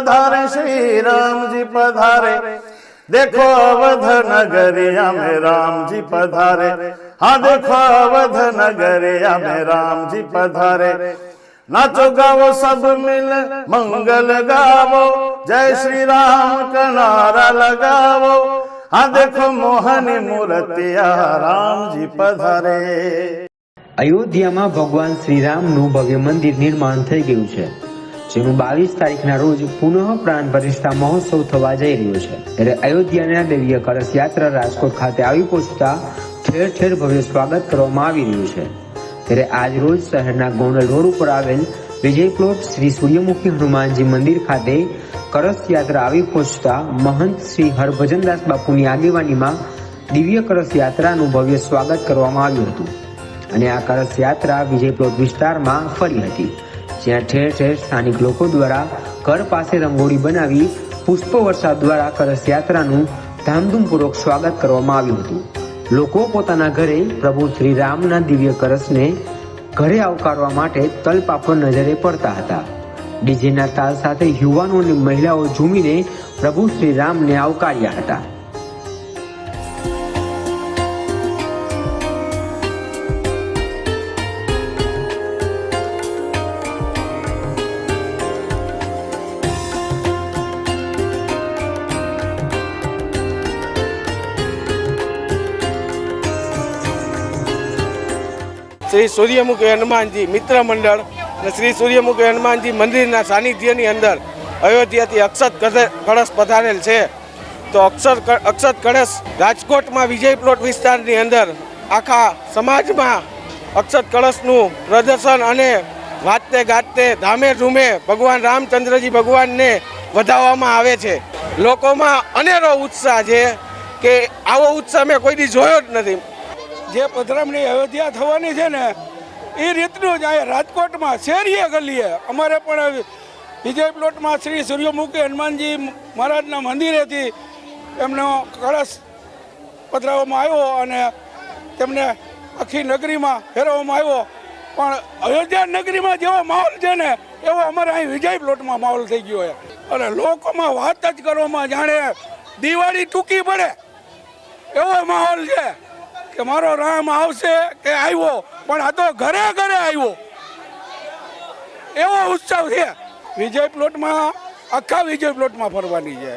પધારે શ્રી રામજી પધારે. દેખો અવધ નગરિયા મે રામજી પધારે. હા, દેખો અવધ નગરિયા મે રામજી પધારે. નાચો, ગાવો, સબ મિલ મંગલ ગાવો. જય શ્રી રામ, કનારા લગાવો. હા, દેખો મોહની મૂર્તિયા રામજી પધારે. અયોધ્યામાં ભગવાન શ્રીરામનું ભવ્ય મંદિર નિર્માણ થઈ ગયું છે. જેનું બાવીસ તારીખના રોજ પુનઃ પ્રાણ પ્રતિષ્ઠા મહોત્સવ થવા જઈ રહ્યો છે. ત્યારે અયોધ્યાના દેવીય કળશ યાત્રા રાજકોટ ખાતે આવી પહોંચતા ઠેર ઠેર ભવ્ય સ્વાગત કરવામાં આવી રહ્યું છે. ત્યારે આજ રોજ શહેરના ગોંડલ રોડ ઉપર આવેલ વિજય પ્લોટ શ્રી સૂર્યમુખી હનુમાનજી મંદિર ખાતે કળશ યાત્રા આવી પહોંચતા મહંત શ્રી હરભજનદાસ બાપુની આગેવાનીમાં દિવ્ય કળશ યાત્રાનું ભવ્ય સ્વાગત કરવામાં આવ્યું હતું. અને આ કળશ યાત્રા વિજય પ્લોટ વિસ્તારમાં ફરી હતી. જ્યાં ઠેર ઠેર સ્થાનિક લોકો દ્વારા ઘર પાસે રંગોળી બનાવી, પુષ્પ વરસાદ દ્વારા કળશ યાત્રાનું ધામધૂમપૂર્વક સ્વાગત કરવામાં આવ્યું હતું. લોકો પોતાના ઘરે પ્રભુ શ્રી રામના દિવ્ય કળશને ઘરે આવકારવા માટે તલપાપડ નજરે પડતા હતા. ડીજેના તાલ સાથે યુવાનો અને મહિલાઓ ઝૂમીને પ્રભુ શ્રી રામને આવકાર્યા હતા. શ્રી સૂર્યમુખી હનુમાનજી મિત્ર મંડળ અને શ્રી સૂર્યમુખી હનુમાનજી મંદિરના સાનિધ્યની અંદર અયોધ્યાથી અક્ષત કળે- કળશ પધારેલ છે. તો અક્ષર અક્ષત કળશ રાજકોટમાં વિજય પ્લોટ વિસ્તારની અંદર આખા સમાજમાં અક્ષત કળશનું પ્રદર્શન અને વાતે ગાતે ધામે ધૂમે ભગવાન રામચંદ્રજી ભગવાનને વધાવવામાં આવે છે. લોકોમાં અનેરો ઉત્સાહ છે કે આવો ઉત્સાહ મેં કોઈ દી જોયો જ નથી. જે પધરામણી અયોધ્યા થવાની છે ને, એ રીતનું જ અહીંયા રાજકોટમાં શેરીએ ગલીએ. અમારે પણ વિજય પ્લોટમાં શ્રી સૂર્યમુખી હનુમાનજી મહારાજના મંદિરેથી એમનો કળશ પધરાવવામાં આવ્યો અને તેમને આખી નગરીમાં ફેરવવામાં આવ્યો. પણ અયોધ્યા નગરીમાં જેવો માહોલ છે ને, એવો અમારે અહીં વિજય પ્લોટમાં માહોલ થઈ ગયો છે. અને લોકોમાં વાત જ કરવામાં જાણે દિવાળી ટૂંકી પડે. એવો માહોલ છે. કે મારો રામ આવશે કે આવ્યો, પણ આ તો ઘરે ઘરે આવ્યો. એવો ઉત્સવ છે. વિજય પ્લોટમાં, આખા વિજય પ્લોટમાં ફરવાની છે.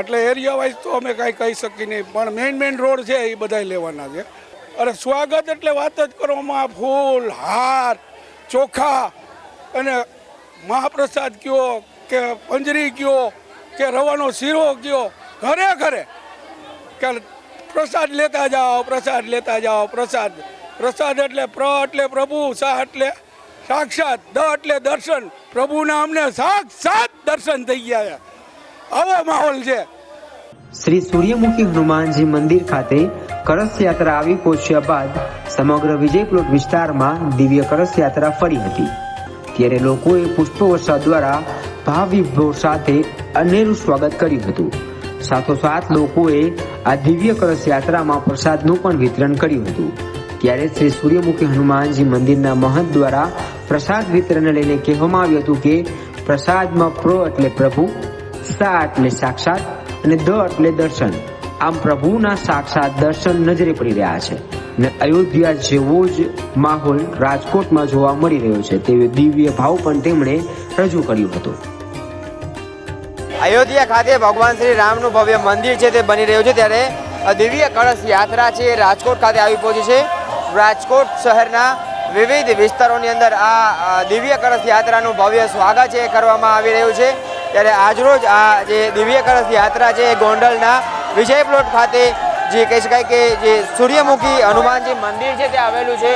એટલે એરિયા વાઇઝ તો અમે કાંઈ કહી શકીએ નહીં, પણ મેઇન મેઇન રોડ છે એ બધા લેવાના છે. અરે સ્વાગત એટલે વાત જ કરવામાં ફૂલ, હાર, ચોખા અને મહાપ્રસાદ કયો કે પંજરી કયો કે રવાનો શીરો કયો, ઘરે ઘરે. કે પ્રસાદ લેતા જાઓ, પ્રસાદ લેતા જાઓ, પ્રસાદ. પ્રસાદ એટલે પ્ર એટલે પ્રભુ સા એટલે સાક્ષાત, દ એટલે દર્શન. પ્રભુના અમને સાક્ષાત દર્શન થઈ ગયા આવો માહોલ છે. શ્રી સૂર્યમુખી હનુમાનજી મંદિર ખાતે કળશ યાત્રા આવી પહોંચ્યા બાદ સમગ્ર વિજય પ્લોટ વિસ્તારમાં દિવ્ય કળશ યાત્રા ફરી હતી. ત્યારે લોકોએ પુષ્પવર્ષા દ્વારા ભાવ વિભોર સાથે અનેરું સ્વાગત કર્યું હતું. સાથોસાથ લોકોએ આ દિવ્ય કળશ યાત્રામાં પ્રસાદનું પણ વિતરણ કર્યું હતું. ત્યારે શ્રી સૂર્યમુખી હનુમાનજી મંદિરના મહંત દ્વારા પ્રસાદ વિતરણ લઈને કહેવામાં આવ્યું હતું કે, પ્રસાદમાં પ્ર એટલે પ્રભુ, સા એટલે સાક્ષાત અને દ એટલે દર્શન. આમ પ્રભુના સાક્ષાત દર્શન નજરે પડી રહ્યા છે. ને અયોધ્યા જેવો જ માહોલ રાજકોટમાં જોવા મળી રહ્યો છે, તેવો દિવ્ય ભાવ પણ તેમણે રજૂ કર્યું હતું. અયોધ્યા ખાતે ભગવાન શ્રી રામનું ભવ્ય મંદિર છે તે બની રહ્યું છે ત્યારે દિવ્ય કળશ યાત્રા છે રાજકોટ ખાતે આવી પહોંચી છે. રાજકોટ શહેરના વિવિધ વિસ્તારોની અંદર આ દિવ્ય કળશ યાત્રાનું ભવ્ય સ્વાગત છે કરવામાં આવી રહ્યું છે. ત્યારે આજરોજ આ જે દિવ્ય કળશ યાત્રા છે એ ગોંડલના વિજય પ્લોટ ખાતે જે કહી શકાય કે જે સૂર્યમુખી હનુમાનજી મંદિર છે તે આવેલું છે.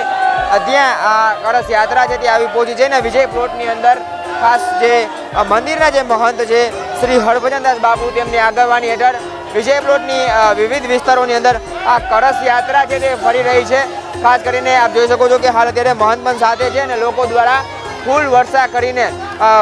ત્યાં આ કળશ યાત્રા છે તે આવી પહોંચી છે ને વિજય પ્લોટની અંદર ખાસ જે મંદિરના જે મહંત છે શ્રી હરભજનદાસ બાપુ તેમની આગેવાની હેઠળ વિજય પ્લોટની વિવિધ વિસ્તારોની અંદર આ કળશ યાત્રા છે તે ફરી રહી છે. ખાસ કરીને આપ જોઈ શકો છો કે હાલ અત્યારે મહંત પણ સાથે છે અને લોકો દ્વારા ફૂલ વર્ષા કરીને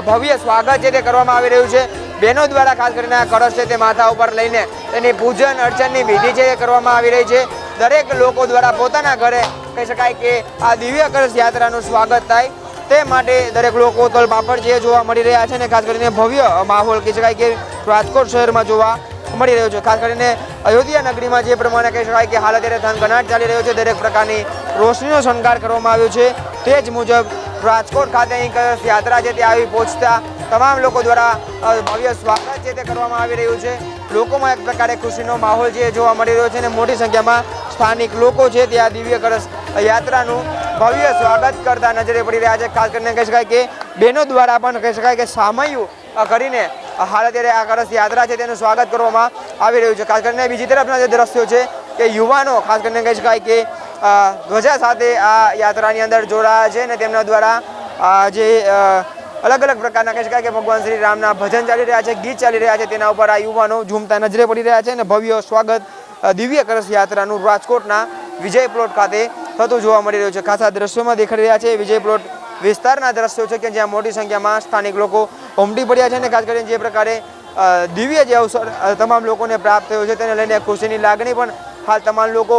ભવ્ય સ્વાગત છે તે કરવામાં આવી રહ્યું છે. બહેનો દ્વારા ખાસ કરીને આ કળશ છે તે માથા ઉપર લઈને તેની પૂજન અર્ચનની વિધિ છે તે કરવામાં આવી રહી છે. દરેક લોકો દ્વારા પોતાના ઘરે કહી શકાય કે આ દિવ્ય કળશ યાત્રાનું સ્વાગત થાય. તે માટે દરેક લોકો તલપાપડ જે જોવા મળી રહ્યા છે ને ખાસ કરીને ભવ્ય માહોલ કહી શકાય કે રાજકોટ શહેરમાં જોવા મળી રહ્યો છે. ખાસ કરીને અયોધ્યા નગરીમાં જે પ્રમાણે કહી શકાય કે હાલ અત્યારે થનગનાટ ચાલી રહ્યો છે. દરેક પ્રકારની રોશનીનો શણગાર કરવામાં આવ્યો છે. તે જ મુજબ રાજકોટ ખાતે અહીં યાત્રા છે તે આવી પહોંચતા તમામ લોકો દ્વારા ભવ્ય સ્વાગત છે તે કરવામાં આવી રહ્યું છે. લોકોમાં એક પ્રકારે ખુશીનો માહોલ જે જોવા મળી રહ્યો છે અને મોટી સંખ્યામાં સ્થાનિક લોકો છે તે આ દિવ્ય કળશ યાત્રાનું ભવ્ય સ્વાગત કરતા નજરે પડી રહ્યા છે, ખાસ કરીને કહી શકાય કે બહેનો દ્વારા પણ કહી શકાય કે સામયું કરીને હાલ અત્યારે આ કળશ યાત્રા છે તેનું સ્વાગત કરવામાં આવી રહ્યું છે. ખાસ કરીને બીજી તરફના જે દ્રશ્યો છે કે યુવાનો, ખાસ કરીને કહી શકાય કે ધ્વજા સાથે આ યાત્રાની અંદર જોડાયા છે અને તેમના દ્વારા જે અલગ અલગ પ્રકારના કહી શકાય કે ભગવાન શ્રી રામના ભજન ચાલી રહ્યા છે, ગીત ચાલી રહ્યા છે, તેના ઉપર આ યુવાનો ઝૂમતા નજરે પડી રહ્યા છે અને ભવ્ય સ્વાગત દિવ્ય કળશ યાત્રાનું રાજકોટના વિજય પ્લોટ ખાતે થતું જોવા મળી રહ્યું છે. ખાસા દ્રશ્યોમાં દેખાઈ રહ્યા છે. વિજય પ્લોટ વિસ્તારના દ્રશ્યો છે કે જ્યાં મોટી સંખ્યામાં સ્થાનિક લોકો ઉમટી પડ્યા છે અને ખાસ કરીને જે પ્રકારે દિવ્ય જે અવસર તમામ લોકોને પ્રાપ્ત થયો છે તેને લઈને ખુશીની લાગણી પણ હાલ તમામ લોકો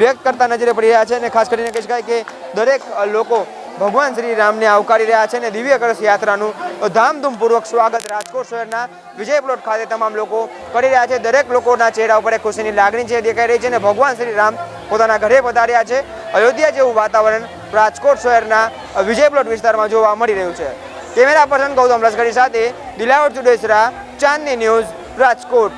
વ્યક્ત કરતા નજરે પડી રહ્યા છે અને ખાસ કરીને કહી શકાય કે દરેક લોકો ભગવાન શ્રી રામને આવકારી રહ્યા છે અને દિવ્ય કળશ યાત્રાનું ધામધૂમપૂર્વક સ્વાગત રાજકોટ શહેરના વિજય પ્લોટ ખાતે તમામ લોકો કરી રહ્યા છે. દરેક લોકોના ચહેરા ઉપર ખુશીની લાગણી છે દેખાઈ રહી છે અને ભગવાન શ્રી રામ પોતાના ઘરે પધાર્યા છે. અયોધ્યા જેવું વાતાવરણ રાજકોટ શહેરના વિજય પ્લોટ વિસ્તારમાં જોવા મળી રહ્યું છે. કેમેરા પર્સન ગૌતમ લશ્કરી સાથે દિલાવર ચુડેસરા, ચાંદની ન્યૂઝ, રાજકોટ.